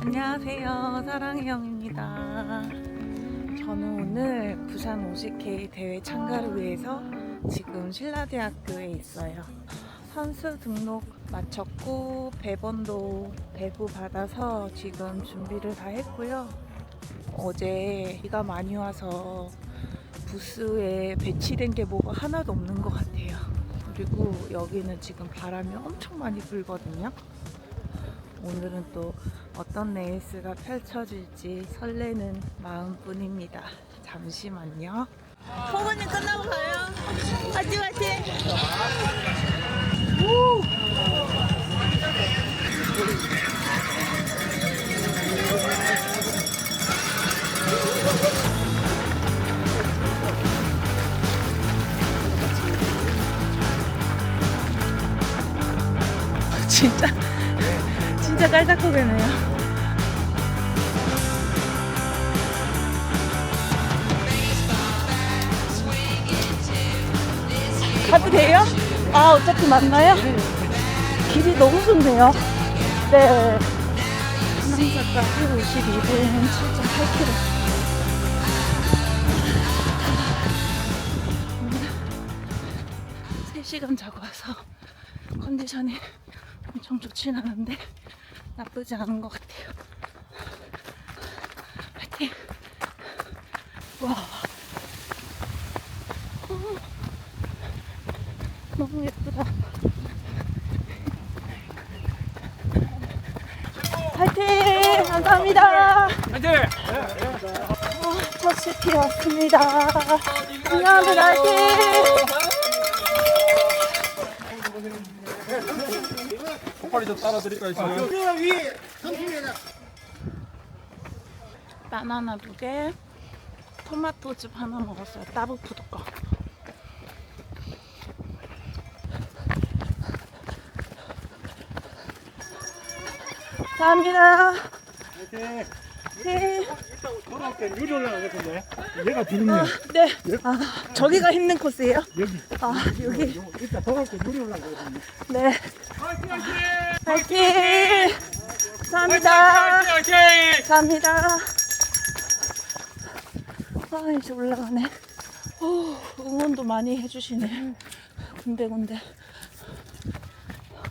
안녕하세요. 사랑의 형입니다. 저는 오늘 부산 50K 대회 참가를 위해서 지금 신라대학교에 있어요. 선수 등록 마쳤고 배번도 배부 받아서 지금 준비를 다 했고요. 어제 비가 많이 와서 부스에 배치된 게 뭐가 하나도 없는 것 같아요. 그리고 여기는 지금 바람이 엄청 많이 불거든요. 오늘은 또 어떤 레이스가 펼쳐질지 설레는 마음뿐입니다. 잠시만요. 포근이 끝나고 가요. 화이팅 화이팅! 진 진짜 깔짝거리네요. 가도 돼요? 아 어차피 만나요? 길이 너무 좋네요. 네. 한남사까지 52분 7.8km. 3시간 자고 와서 컨디션이 엄청 좋진 않은데 나쁘지 않은 것 같아요. 파이팅! 와. 어, 너무 예쁘다. 파이팅! 감사합니다. 화이팅! 어, 첫 시티 왔습니다. 안녕하세요, 파이팅! 폭발이 좀 따라 드릴까요, 지금? 바나나 두 개, 토마토즙 하나 먹었어요. 따블푸드 거. 감사합니다. 네. 돌아올게 유리 올라가겠는데 얘가 비는네 네. 아, 저기가 힘든 코스예요? 여기 아, 여기. 이따 돌아올게 유리 올라가거든요 네. 파이팅! 감사합니다. 화이팅! 감사합니다. 아, 이제 올라가네. 오, 응원도 많이 해주시네. 군데군데.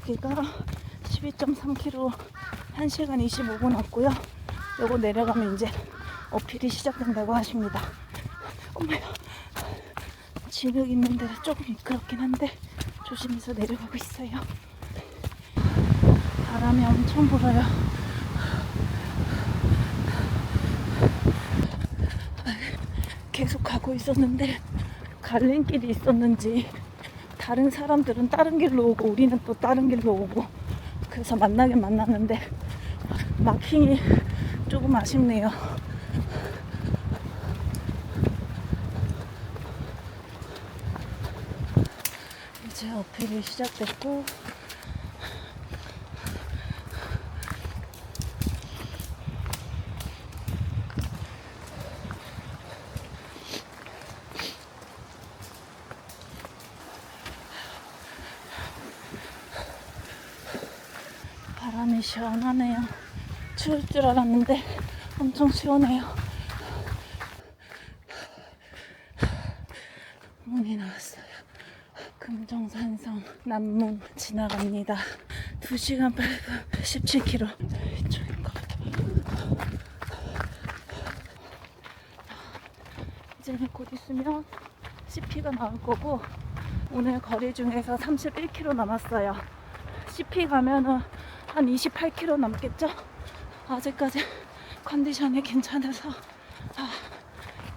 여기가 12.3km 1시간 25분 왔고요. 요거 내려가면 이제 어필이 시작된다고 하십니다. 엄마야. 진흙 있는 데 조금 미끄럽긴 한데 조심해서 내려가고 있어요. 바람이 엄청 불어요. 계속 가고 있었는데 갈림길이 있었는지 다른 사람들은 다른 길로 오고 우리는 또 다른 길로 오고 그래서 만나긴 만났는데 마킹이 조금 아쉽네요. 이제 어필이 시작됐고 시원하네요. 추울 줄 알았는데 엄청 시원해요. 문이 나왔어요. 금정산성 남문 지나갑니다. 2시간 8분 17km. 이쪽인가. 이제는 곧 있으면 CP가 나올 거고 오늘 거리 중에서 31km 남았어요. CP 가면은 한 28km 남겠죠? 아직까지 컨디션이 괜찮아서 아,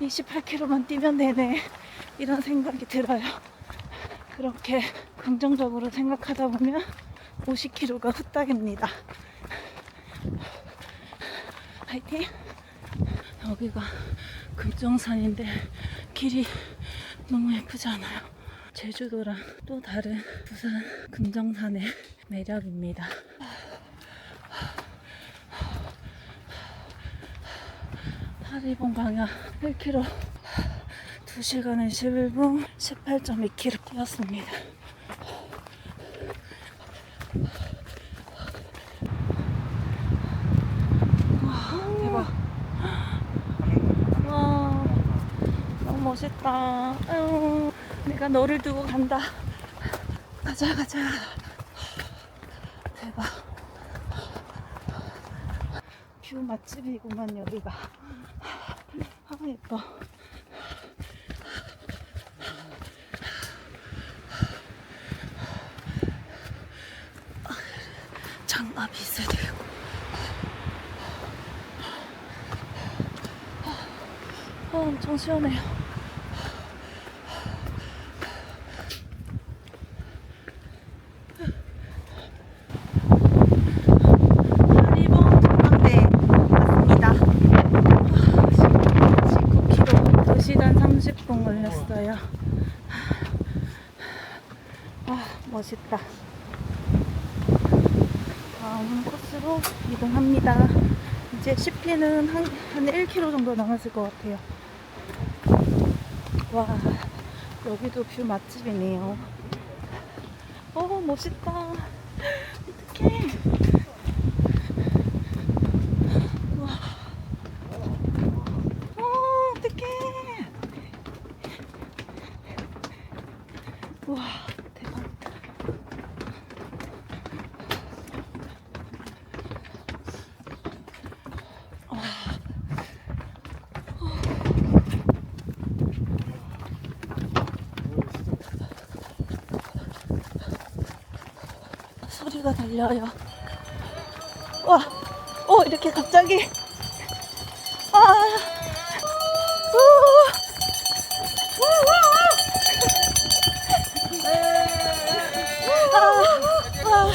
28km만 뛰면 되네 이런 생각이 들어요. 그렇게 긍정적으로 생각하다 보면 50km가 후딱입니다. 화이팅! 여기가 금정산인데 길이 너무 예쁘지 않아요? 제주도랑 또 다른 부산 금정산의 매력입니다. 하리봉 방향 1km 2시간에 11분 18.2km 뛰었습니다. 와, 대박. 와, 너무 멋있다. 내가 너를 두고 간다. 가자, 가자. 대박. 뷰 맛집이구만, 여기가. 아, 예뻐. 장갑이 있어야 되고. 어, 엄청 시원해요. 리본 전망대 왔습니다. 19km 2시간 30분 걸렸어요. 아, 멋있다. 다음 코스로 이동합니다. 이제 CP는 한, 한 1km 정도 남았을 것 같아요. 와, 여기도 뷰 맛집이네요. 어, 멋있다. 어떡해. 와. 어, 어떡해. 와, 소리가 들려요. 와, 어, 이렇게 갑자기. 아, 우, 우, 우, 우. 아, 아.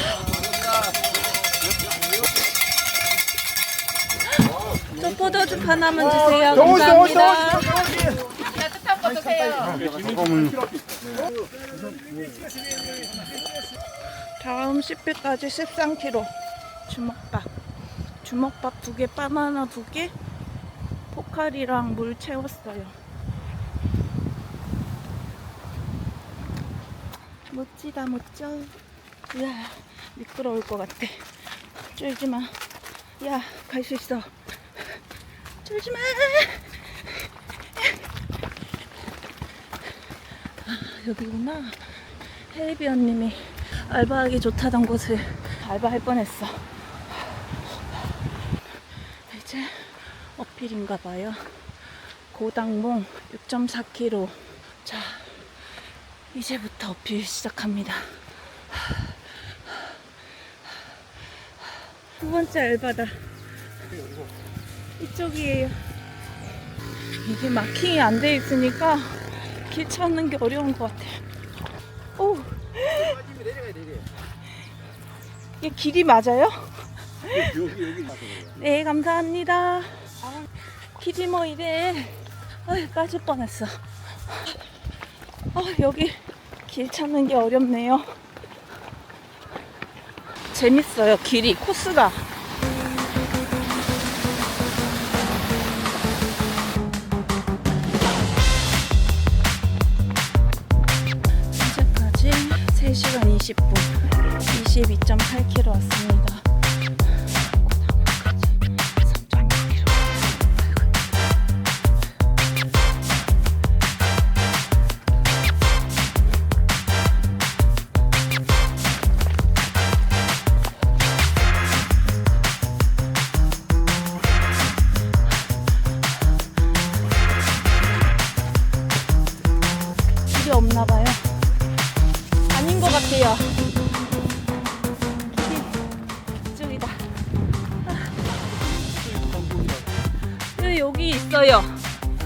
저 포도주 하나만 주세요. 감사합니다. 다음 10회까지 13kg 주먹밥. 주먹밥 두개 바나나 두개 포칼이랑 물 채웠어요. 멋지다 멋져 이야 미끄러울 것 같아. 쫄지마. 야 갈 수 있어. 쫄지마! 아, 여기구나. 헬비언님이 알바하기 좋다던 곳을 알바할 뻔했어. 이제 어필인가 봐요. 고당봉 6.4km. 자, 이제부터 어필 시작합니다. 두 번째 알바다. 이쪽이에요. 이게 마킹이 안 돼 있으니까 길 찾는 게 어려운 것 같아. 오, 이게 길이 맞아요? 네, 감사합니다. 길이 뭐 이래. 아유, 빠질 뻔했어. 아, 여기 길 찾는 게 어렵네요. 재밌어요, 길이, 코스가. 20분 22.8km 여기 있어요.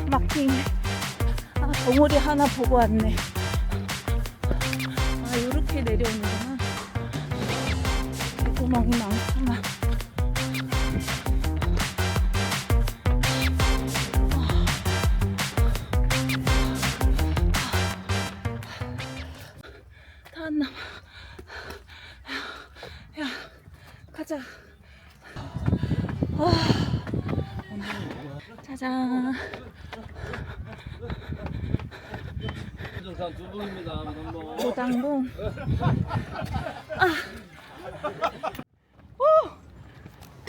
마킹. 아, 덩어리 하나 보고 왔네. 아, 이렇게 내려오는구나. 구멍이 많구나.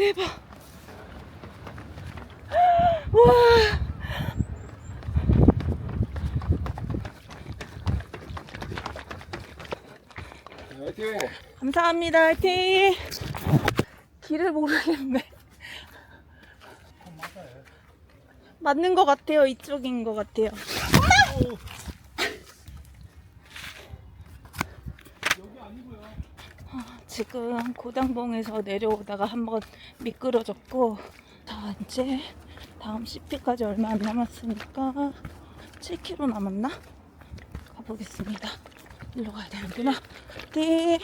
대박. 와. 화이팅! 감사합니다. 화이팅. 길을 모르겠네. 맞는 것 같아요. 이쪽인 것 같아요. 지금 고당봉에서 내려오다가 한번 미끄러졌고 자 이제 다음 CP까지 얼마 안 남았으니까 7km 남았나? 가보겠습니다. 일로 가야 되는구나. 네.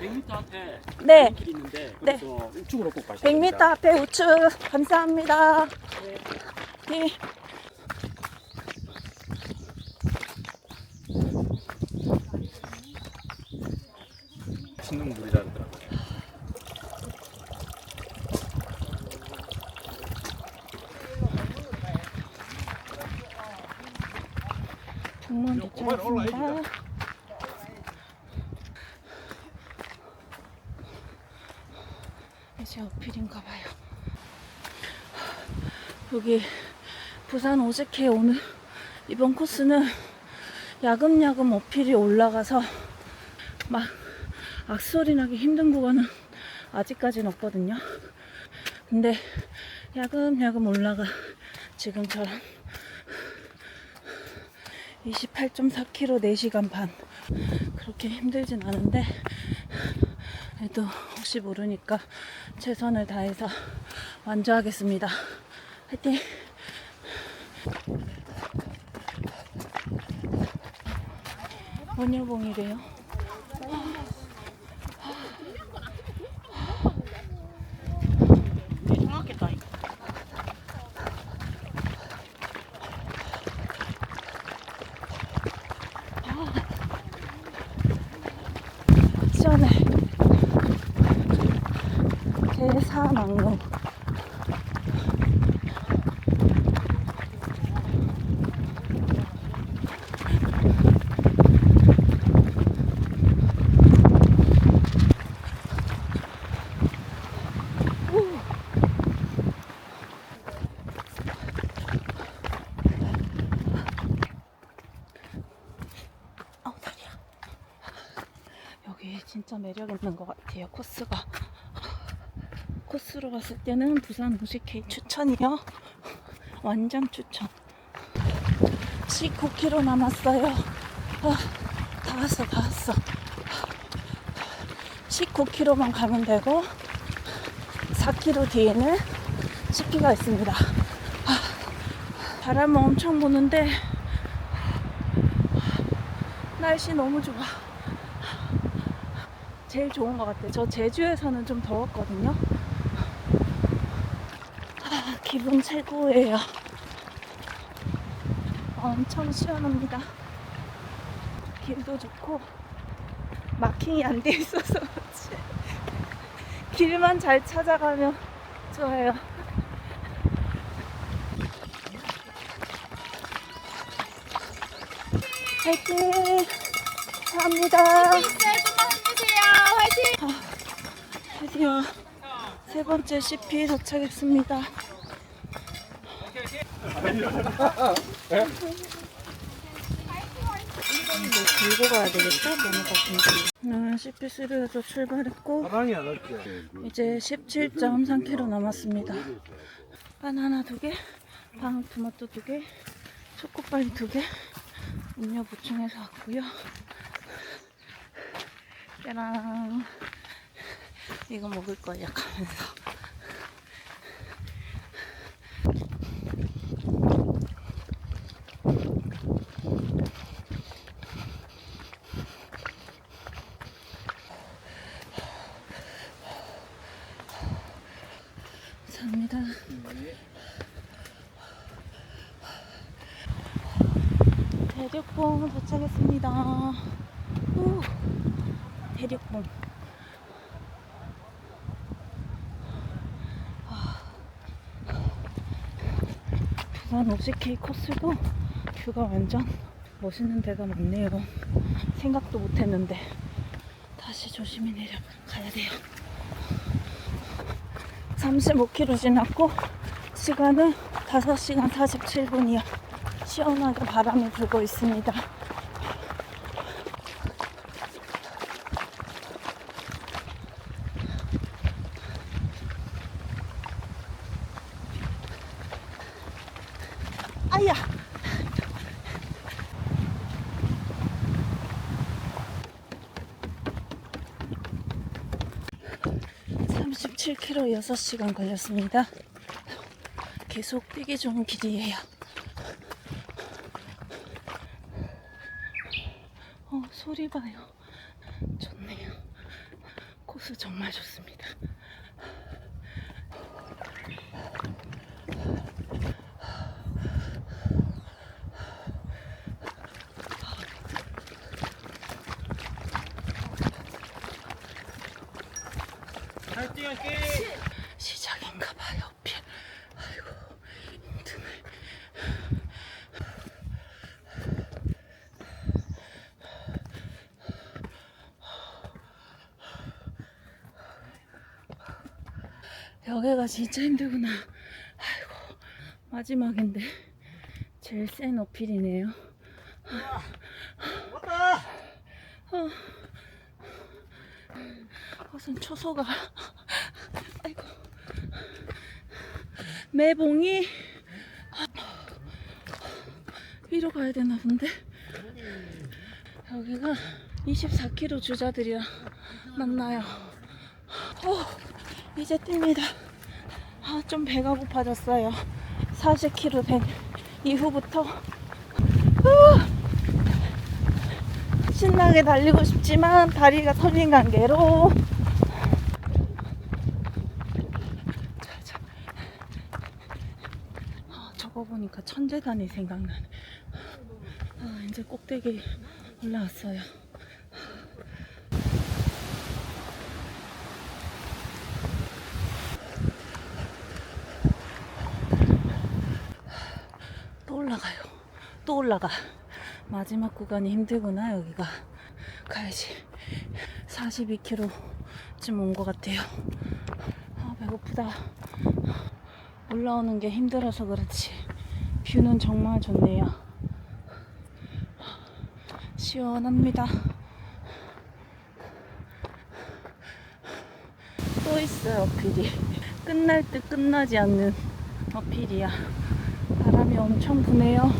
100m 앞에 네. 길 있는데 네. 우측으로 꼭 가셔야 100m 앞에 우측 감사합니다. 네. 신흥물이라더라고. 동문 도착했습니다. 이제 어필인가 봐요. 여기 부산 오직해 오늘 이번 코스는 야금야금 어필이 올라가서 막 악소리 나기 힘든 구간은 아직까지는 없거든요. 근데 야금야금 올라가 지금처럼 28.4km 4시간 반 그렇게 힘들진 않은데 그래도 혹시 모르니까 최선을 다해서 완주하겠습니다 화이팅. 원효봉이래요? 정확했다. 시원해. 제4막로 아우 다리야 여기 진짜 매력 있는 것 같아요 코스가. 코스로 봤을 때는 부산 무식케이 추천이요. 완전 추천. 19km 남았어요. 아, 다 왔어 다 왔어. 19km만 가면 되고 4km 뒤에는 CP가 있습니다. 아, 바람은 엄청 부는데 날씨 너무 좋아 제일 좋은 것 같아요. 저 제주에서는 좀 더웠거든요. 아, 기분 최고예요. 엄청 시원합니다. 길도 좋고 마킹이 안 돼 있어서. 길만 잘 찾아가면 좋아요. 화이팅! 감사합니다. 드디어 세 번째 CP 도착했습니다. 뭐 들고 가야 되겠다? 넘어갔으니까. 네, CP3에서 출발했고. 이제 17.3km 남았습니다. 바나나 두 개, 방울토마토 두 개, 초코파이 두 개, 음료 보충해서 왔고요. 짜랑 이거 먹을 거야 가면서 감사합니다. 대륙봉 도착했습니다. 후, 대륙봉. 부산 OCK 코스도 뷰가 완전 멋있는 데가 많네요. 생각도 못 했는데. 다시 조심히 내려 가야 돼요. 35km 지났고, 시간은 5시간 47분이요. 시원하게 바람이 불고 있습니다. 아야! 37km 6시간 걸렸습니다. 계속 뛰기 좋은 길이에요. 어, 소리 봐요. 좋네요. 코스 정말 좋습니다. 시작인가 봐요. 필. 아이고 힘드네. 여기가 진짜 힘들구나. 아이고 마지막인데 제일 센 어필이네요. 왔다. 우선 초소가. 아이고. 매봉이. 위로 가야 되나 본데? 여기가 24km 주자들이랑 만나요? 어, 이제 뜁니다. 아, 좀 배가 고파졌어요 40km 된 이후부터 후, 신나게 달리고 싶지만 다리가 털린 관계로. 아, 저거 보니까 천재단이 생각나네. 아, 이제 꼭대기 올라왔어요. 또 올라가요. 또 올라가. 마지막 구간이 힘들구나, 여기가. 가야지. 42km쯤 온 것 같아요. 아, 배고프다. 올라오는 게 힘들어서 그렇지. 뷰는 정말 좋네요. 시원합니다. 또 있어요, 어필이. 끝날 듯 끝나지 않는 어필이야. 바람이 엄청 부네요.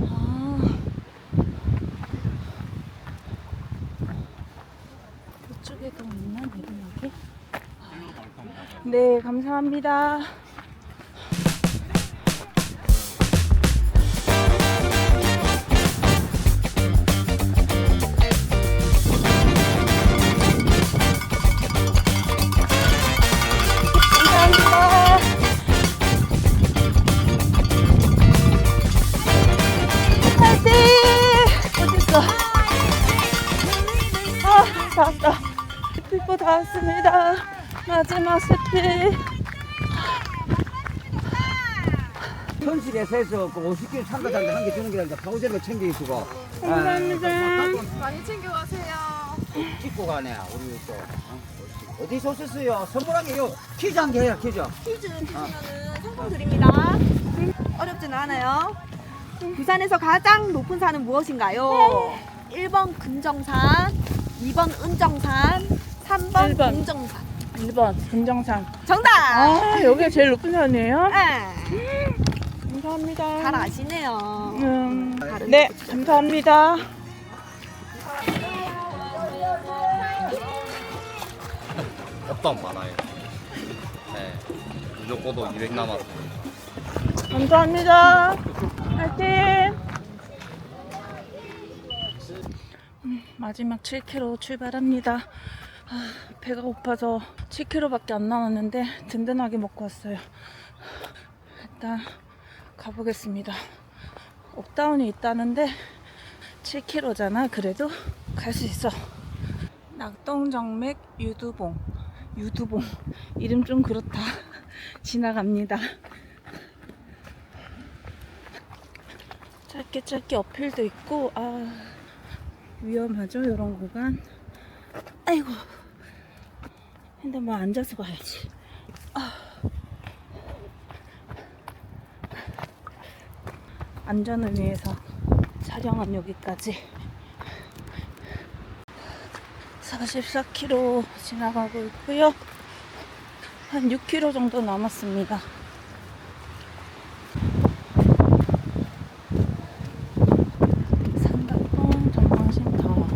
아. 이쪽에도 있나 내리막이? 네. 감사합니다. 현실에서 해서 그 50kg 참가자한테 한개 주는 게 아니라 파우제로 챙겨주고 감사합니다. 많이 챙겨가세요. 찍고 가네 우리 또 어? 어디서 오셨어요? 선물한 게요 퀴즈 한 개 해요 퀴즈 퀴즈 내시면은 상품 드립니다. 어렵진 않아요. 부산에서 가장 높은 산은 무엇인가요? 1번 금정산, 2번 은정산, 3번 일 번. 공정산. 1번, 금정산. 정답! 아, 여기가 제일 높은 산이에요? 네, 감사합니다. 잘 아시네요. 음, 네, 감사합니다. 업다운 많아요. 네. 무조건도 200 남았어요. 감사합니다. 파이팅! 음, 마지막 7km 출발합니다. 아, 배가 고파서 7km밖에 안 남았는데 든든하게 먹고 왔어요. 일단 가보겠습니다. 업다운이 있다는데 7km잖아. 그래도 갈 수 있어. 낙동정맥 유두봉. 유두봉. 이름 좀 그렇다. 지나갑니다. 짧게 짧게 어필도 있고 아 위험하죠 이런 구간. 아이고. 근데 뭐 앉아서 가야지. 아. 안전을 위해서 촬영은 여기까지. 44km 지나가고 있고요. 한 6km 정도 남았습니다. 산다봉 전망쉼터.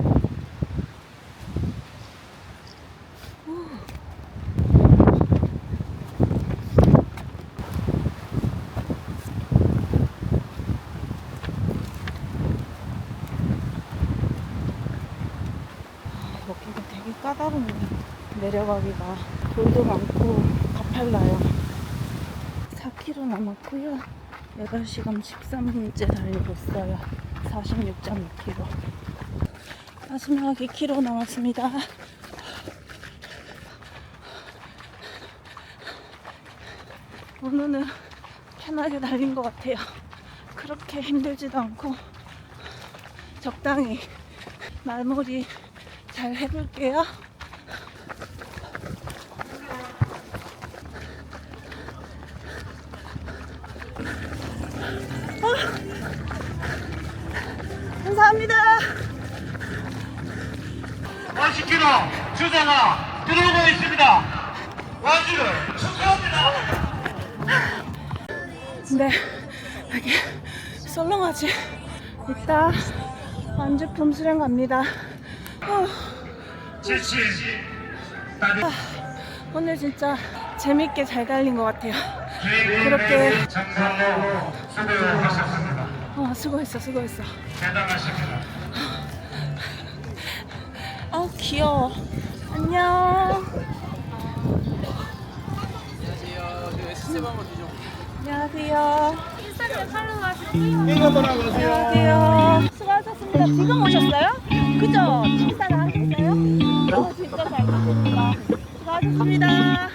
여기가 까다롭네. 내려가기가 돌도 많고 가팔라요. 4km 남았고요. 8시간 13분째 달리고 있어요. 46.6km. 마지막 2km 남았습니다. 오늘은 편하게 달린 것 같아요. 그렇게 힘들지도 않고 적당히 마무리 잘 해볼게요. 50km 주자가 들어오고 있습니다. 와주를 축하합니다. 네, 여기 썰렁하지. 이따 완주품 수령 갑니다. 어, 지친 오늘 진짜 재밌게 잘 달린 것 같아요. 그렇게 정상으로 수고하셨습니다. 어, 수고했어, 수고했어. 대단하십니다. 어, 귀여워. 안녕. 안녕하세요. 안녕하세요. 수고하셨습니다. 지금 오셨어요? 그죠? 식사를 하셨어요? 어, 진짜 잘 먹었습니다. 수고하셨습니다.